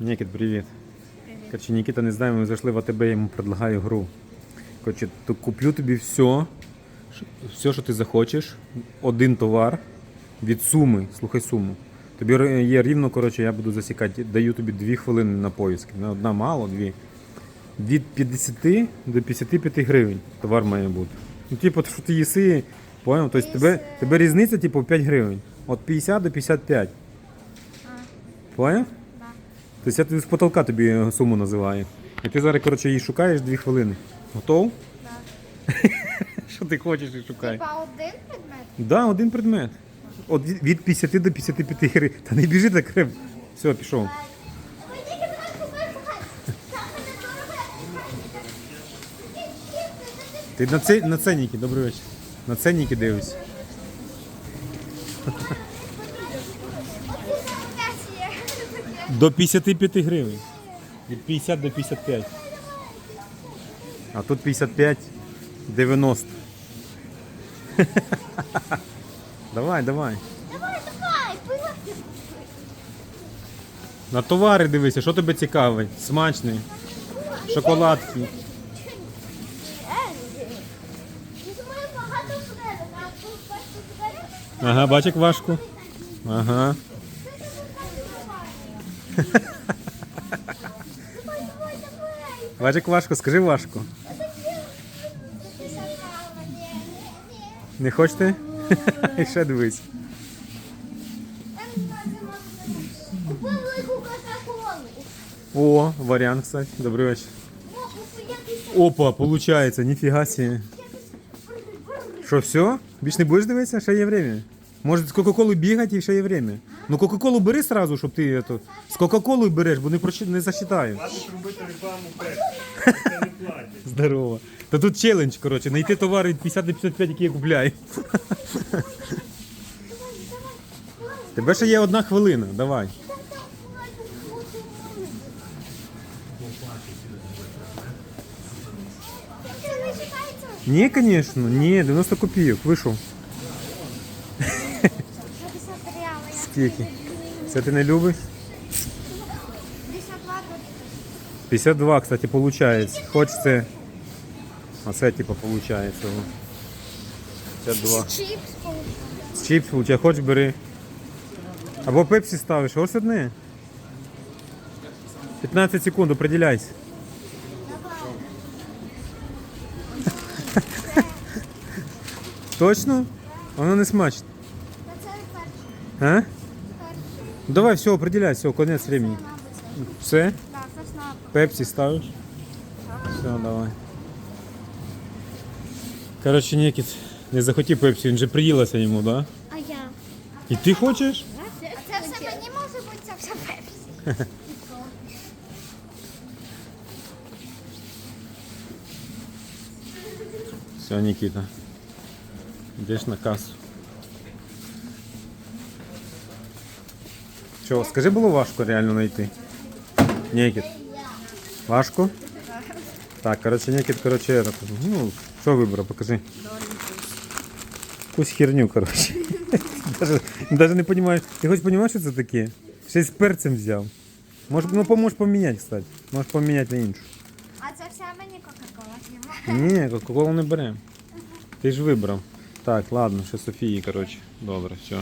Нікіт, привіт. Короче, Нікіта не знає, ми зайшли в АТБ, я йому предлагаю гру. Короче, то куплю тобі все, все, що ти захочеш, один товар від суми, слухай суму. Тобі є рівно, коротше, я буду засікати, даю тобі 2 хвилини на. Не Одна мало, дві. Від 50 до 55 гривень товар має бути. Ну, типу, що ти їси, поняв? Тобто тебе, тебе різниця, типу, 5 гривень. От 50 до 55. Поняв? Тобто я тобі з потолка тобі суму називаю. І ти зараз, коротше, її шукаєш 2 хвилини. Готов? Да. Що ти хочеш і шукай? Типа один предмет? Да, один предмет. От від від 50 до 55 гривень. Та не біжи так крем. Все, пішов. Ти на це на ценники, добрий вечір. На ценники дивись. До 55 гривень. Від 50 до 55. А тут 55, 90. Давай, давай. Давай, давай, пила. На товари дивися, що тебе цікавить? Смачний. Шоколадки. Я думаю, багато буде, а тут бачите, зберемо. Ага, бач, як важко. Ага. Як важко, скажи ні. Не хочете? І ще дивись. Кока-колу. О, варіант, кстати. Добрий вечір. Опа, получається, ніфіга сі. Що, все? Більш не будеш дивитися? Ще є время. Може з Кока-Колою бігати і ще є время. Ну Кока-Колу бери сразу, щоб ти ето, з Кока-Колою береш, бо не, прочи- не засчитаю. Хватить робити рекламу Пепсі. Це не платять. Здорово. Та тут челендж, коротше, знайти товари від 50 до 55, які я купляю. Тебе ще є одна хвилина, давай. Ні, звісно, ні, 90 копійок, вийшов. 50. Скільки? Це ти не любиш? 52 52, кстати, получается. Хочется. А це типа получается. о. 52. Чіпс получається. Чіпс получає, хоч бери. Або пепсі ставиш, ось одне. 15 секунд, определяйся. Точно? Воно не смачно. А? Перший. Ну, давай, все, определяй, все, конець времени. Мабуть. Все? Так, це снап. Пепсі ставиш? Все, давай. Коротше, Нікіт не захотів пепсі, він же приїлася йому, да? А я? І ти хочеш? А це все мені може бути, це все пепсі. Все, Нікіта. Йдеш на касу. Що, скажи, було важко реально знайти? Нікіт. Важко? Так, коротше, Нікіт, коротше, ну, що вибрав, покажи. Якусь херню, коротше. Даже, даже не розумію. Ти хоч розумієш, що це таке? Ще з перцем взяв. Може, ну, поможеш поміняти, кстати. Можеш поміняти на іншу. А це все мені кока-кола. Ні, кока-колу не беремо. Ти ж вибрав. Так, ладно, ще Софії, коротше. Добре, все.